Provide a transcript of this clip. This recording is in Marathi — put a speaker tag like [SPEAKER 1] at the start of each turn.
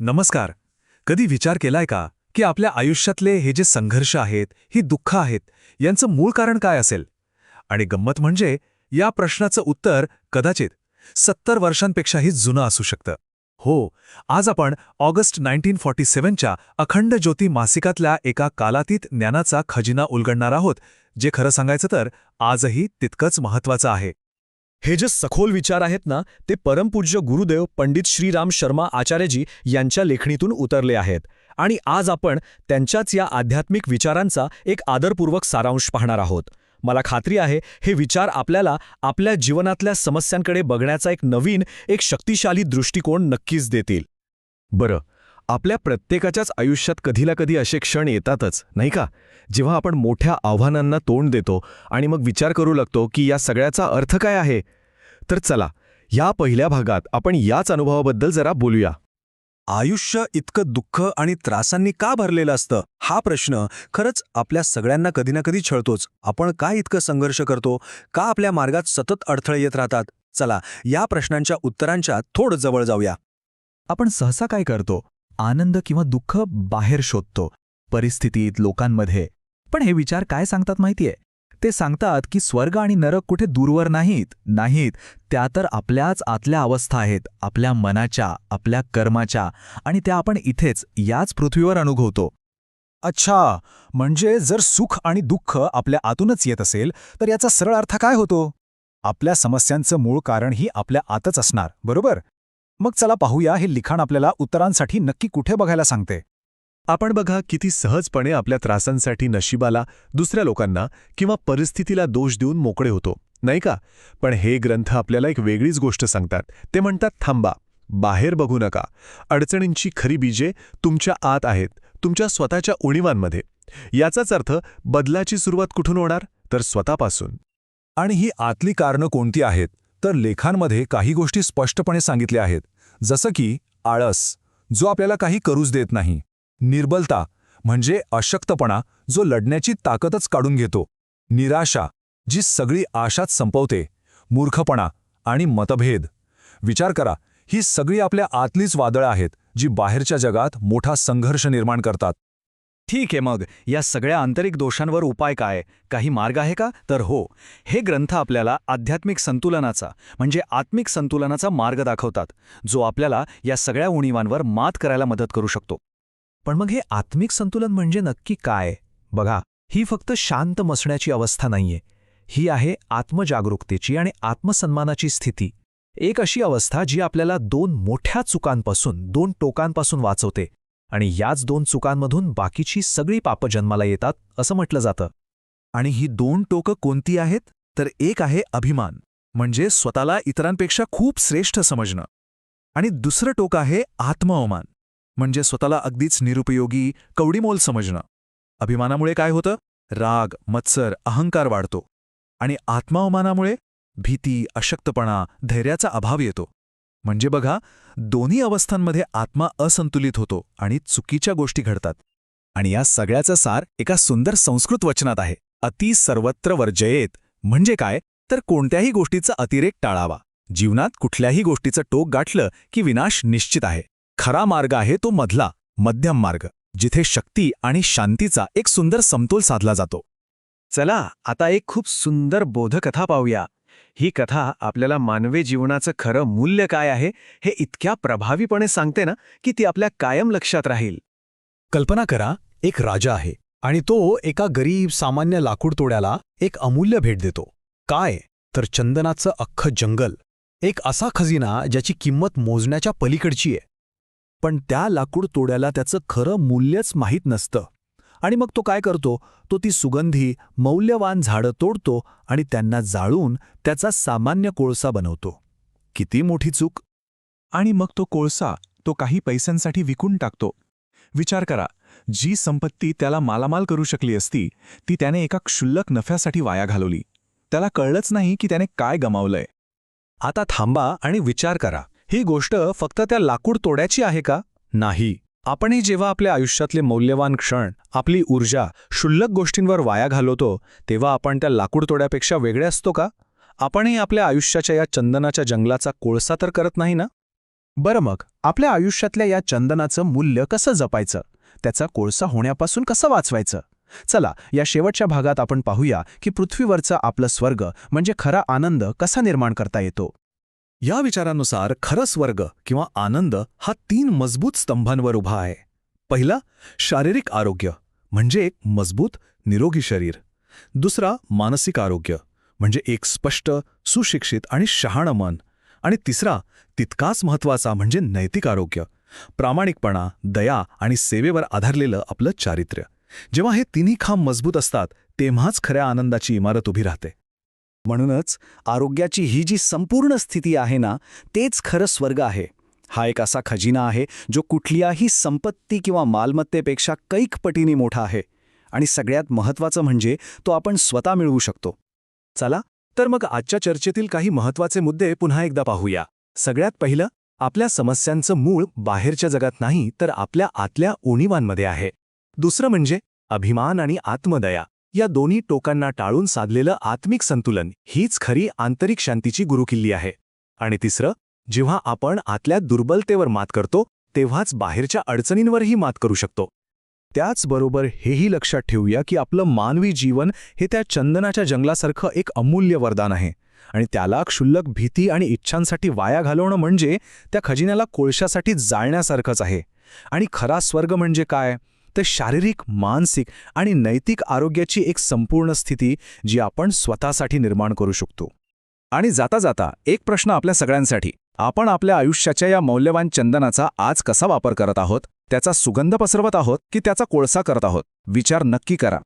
[SPEAKER 1] नमस्कार. कधी विचार केलाय का की आपल्या आयुष्यातले हे जे संघर्ष आहेत ही दुःख आहेत यांचं मूळ कारण काय असेल? आणि गंमत म्हणजे या प्रश्नाचं उत्तर कदाचित सत्तर वर्षांपेक्षाही जुनं असू शकतं. हो आज आपण ऑगस्ट नाईन्टीन फॉर्टी सेव्हनच्या अखंड ज्योती मासिकातल्या एका कालातीत ज्ञानाचा खजिना उलगडणार आहोत जे खरं सांगायचं तर आजही तितकंच महत्वाचं आहे.
[SPEAKER 2] हे जे सखोल विचार आहेत ना ते परमपूज्य गुरुदेव पंडित श्रीराम शर्मा आचार्यजी यांच्या लेखणीतून उतरले आहेत. आणि आज आपण त्यांच्याच या आध्यात्मिक विचारांचा एक आदरपूर्वक सारांश पाहणार आहोत. मला खात्री आहे हे विचार आपल्याला आपल्या जीवनातल्या समस्यांकडे बघण्याचा एक नवीन एक शक्तिशाली दृष्टिकोन नक्कीच देतील. बरं आपल्या प्रत्येकाच्याच आयुष्यात कधीला कधी असे क्षण येतातच नाही का? जेव्हा आपण मोठ्या आव्हानांना तोंड देतो आणि मग विचार करू लागतो की या सगळ्याचा अर्थ काय आहे? तर चला या पहिल्या भागात आपण याच अनुभवाबद्दल जरा बोलूया.
[SPEAKER 1] आयुष्य इतकं दुःख आणि त्रासांनी का भरलेलं असतं? हा प्रश्न खरंच आपल्या सगळ्यांना कधी ना कधी छळतोच. आपण का इतकं संघर्ष करतो? का आपल्या मार्गात सतत अडथळे येत राहतात? चला या प्रश्नांच्या उत्तरांच्या थोडं जवळ जाऊया.
[SPEAKER 3] आपण सहसा काय करतो? आनंद किंवा दुःख बाहेर शोधतो परिस्थितीत लोकांमध्ये. पण हे विचार काय सांगतात माहितीये? ते सांगतात की स्वर्ग आणि नरक कुठे दूरवर नाहीत. नाहीत त्या तर आपल्याच आतल्या अवस्था आहेत आपल्या मनाच्या आपल्या कर्माच्या. आणि त्या आपण इथेच याच पृथ्वीवर अनुभवतो.
[SPEAKER 1] अच्छा म्हणजे जर सुख आणि दुःख आपल्या आतूनच येत असेल तर याचा सरळ अर्थ काय होतो? आपल्या समस्यांचं मूळ कारण ही आपल्या आतच असणार बरोबर? मग चला पाहूया हे लिखाण आपल्याला उत्तरांसाठी नक्की कुठे बघायला सांगते.
[SPEAKER 2] आपण बघा किती सहजपणे आपल्या त्रासांसाठी नशिबाला दुसऱ्या लोकांना किंवा परिस्थितीला दोष देऊन मोकळे होतो नाही का? पण हे ग्रंथ आपल्याला एक वेगळीच गोष्ट सांगतात. ते म्हणतात थांबा बाहेर बघू नका. अडचणींची खरी बीजे तुमच्या आत आहेत तुमच्या स्वतःच्या उणीवांमध्ये. याचाच अर्थ बदलाची सुरुवात कुठून होणार? तर स्वतःपासून.
[SPEAKER 1] आणि ही आतली कारणं कोणती आहेत? तर लेखांमध्ये काही गोष्टी स्पष्टपणे सांगितल्या आहेत जसं की आळस जो आपल्याला काही करूच देत नाही. निर्बलता म्हणजे अशक्तपणा जो लढण्याची ताकदच काढून घेतो. निराशा जी सगळी आशाच संपवते मूर्खपणा आणि मतभेद. विचार करा ही सगळी आपल्या आतलीच वादळं आहेत जी बाहेरच्या जगात मोठा संघर्ष निर्माण करतात.
[SPEAKER 3] ठीक आहे मग. या सगळ्या आंतरिक दोषांवर उपाय काय? काही मार्ग आहे का? तर हो. हे ग्रंथ आपल्याला आध्यात्मिक संतुलनाचा म्हणजे आत्मिक संतुलनाचा मार्ग दाखवतात जो आपल्याला या सगळ्या उणीवांवर मात करायला मदत करू शकतो. पण मग हे आत्मिक संतुलन म्हणजे नक्की काय? बघा ही फक्त शांत मसण्याची अवस्था नाहीये. ही आहे आत्मजागरूकतेची आणि आत्मसन्मानाची स्थिती. एक अशी अवस्था जी आपल्याला दोन मोठ्या चुकांपासून दोन टोकांपासून वाचवते. आणि याच दोन चुकांमधून बाकीची सगळी पापं जन्माला येतात असं म्हटलं जातं. आणि ही दोन टोकं कोणती आहेत? तर एक आहे अभिमान म्हणजे स्वतःला इतरांपेक्षा खूप श्रेष्ठ समजणं. आणि दुसरं टोक आहे आत्मअवमान म्हणजे स्वतःला अगदीच निरुपयोगी कवडीमोल समजणं. अभिमानामुळे काय होतं? राग मत्सर अहंकार वाढतो. आणि आत्मावमानामुळे भीती अशक्तपणा धैर्याचा अभाव येतो. म्हणजे बघा दोन्ही अवस्थांमध्ये आत्मा असंतुलित होतो आणि चुकीच्या गोष्टी घडतात. आणि या सगळ्याचा सार एका सुंदर संस्कृत वचनात आहे. अति सर्वत्र वर्जयेत. म्हणजे काय? तर कोणत्याही गोष्टीचा अतिरेक टाळावा. जीवनात कुठल्याही गोष्टीचं टोक गाठलं की विनाश निश्चित आहे. खरा मार्ग आहे तो मधला मध्यम मार्ग जिथे शक्ती आणि शांतीचा एक सुंदर समतोल साधला जातो. चला आता एक खूप सुंदर बोधकथा पाहूया. ही कथा आपल्याला मानवी जीवनाचं खरं मूल्य काय आहे हे इतक्या प्रभावीपणे सांगते ना की ती आपल्या कायम लक्षात राहील.
[SPEAKER 1] कल्पना करा एक राजा आहे आणि तो एका गरीब सामान्य लाकूड तोड्याला एक अमूल्य भेट देतो. काय? तर चंदनाचं अख्खं जंगल. एक असा खजिना ज्याची किंमत मोजण्याच्या पलीकडची आहे. पण त्या लाकूड तोड्याला त्याचं खरं मूल्यच माहीत नसतं. आणि मग तो काय करतो? तो ती सुगंधी मौल्यवान झाडं तोडतो आणि त्यांना जाळून त्याचा सामान्य कोळसा बनवतो. किती मोठी चूक! आणि मग तो कोळसा तो काही पैशांसाठी विकून टाकतो. विचार करा जी संपत्ती त्याला मालामाल करू शकली असती ती त्याने एका क्षुल्लक नफ्यासाठी वाया घालवली. त्याला कळलंच नाही की त्याने काय गमावलंय. आता थांबा आणि विचार करा. ही गोष्ट फक्त त्या लाकूड तोड्याची आहे का? नाही. आपणही जेव्हा आपल्या आयुष्यातले मौल्यवान क्षण आपली ऊर्जा क्षुल्लक गोष्टींवर वाया घालवतो तेव्हा आपण त्या लाकूडतोड्यापेक्षा वेगळे असतो का? आपणही आपल्या आयुष्याच्या या चंदनाच्या जंगलाचा कोळसा तर करत नाही ना?
[SPEAKER 4] बरं मग आपल्या आयुष्यातल्या या चंदनाचं मूल्य कसं जपायचं? त्याचा कोळसा होण्यापासून कसं वाचवायचं? चला या शेवटच्या भागात आपण पाहूया की पृथ्वीवरचा आपलं स्वर्ग म्हणजे खरा आनंद कसा निर्माण करता येतो.
[SPEAKER 2] या विचारानुसार खरं स्वर्ग किंवा आनंद हा तीन मजबूत स्तंभांवर उभा आहे. पहिला शारीरिक आरोग्य म्हणजे एक मजबूत निरोगी शरीर. दुसरा मानसिक आरोग्य म्हणजे एक स्पष्ट सुशिक्षित आणि शहाणं मन. आणि तिसरा तितकाच महत्त्वाचा म्हणजे नैतिक आरोग्य प्रामाणिकपणा दया आणि सेवेवर आधारलेलं आपलं चारित्र्य. जेव्हा हे तिन्ही खांब मजबूत असतात तेव्हाच खऱ्या आनंदाची इमारत उभी राहते.
[SPEAKER 3] म्हणूनच आरोग्याची ही जी संपूर्ण स्थिती आहे ना तेच खरं स्वर्ग आहे. हा एक असा खजिना आहे जो कुठल्याही संपत्ती किंवा मालमत्तेपेक्षा कैक पटीने मोठा आहे. आणि सगळ्यात महत्त्वाचं म्हणजे तो आपण स्वतः मिळवू शकतो.
[SPEAKER 2] चला तर मग आजच्या चर्चेतील काही महत्त्वाचे मुद्दे पुन्हा एकदा पाहूया. सगळ्यात पहिलं आपल्या समस्यांचं मूळ बाहेरच्या जगात नाही तर आपल्या आतल्या उणीवांमध्ये आहे. दुसरं म्हणजे अभिमान आणि आत्मदया. या दोन्ही टोकांना टाळून साधलेलं आत्मिक संतुलन हीच खरी आंतरिक शांतीची गुरुकिल्ली आहे. आणि तिसरं जेव्हा आपण आतल्या दुर्बलतेवर मात करतो तेव्हाच बाहेरच्या अडचणींवरही मात करू शकतो. त्याचबरोबर हेही लक्षात ठेवूया की आपलं मानवी जीवन हे त्या चंदनाच्या जंगलासारखं एक अमूल्य वरदान आहे. आणि त्याला क्षुल्लक भीती आणि इच्छांसाठी वाया घालवणं म्हणजे त्या खजिन्याला कोळशासाठी जाळण्यासारखंच आहे. आणि खरा स्वर्ग म्हणजे काय? तर शारीरिक मानसिक आणि नैतिक आरोग्याची एक संपूर्ण स्थिती जी आपण स्वतःसाठी निर्माण करू शकतो.
[SPEAKER 3] आणि जाता जाता एक प्रश्न आपल्या सगळ्यांसाठी. आपण आपल्या आयुष्याच्या या मौल्यवान चंदनाचा आज कसा वापर करत आहोत? त्याचा सुगंध पसरवत आहोत की त्याचा कोळसा करत आहोत? विचार नक्की करा.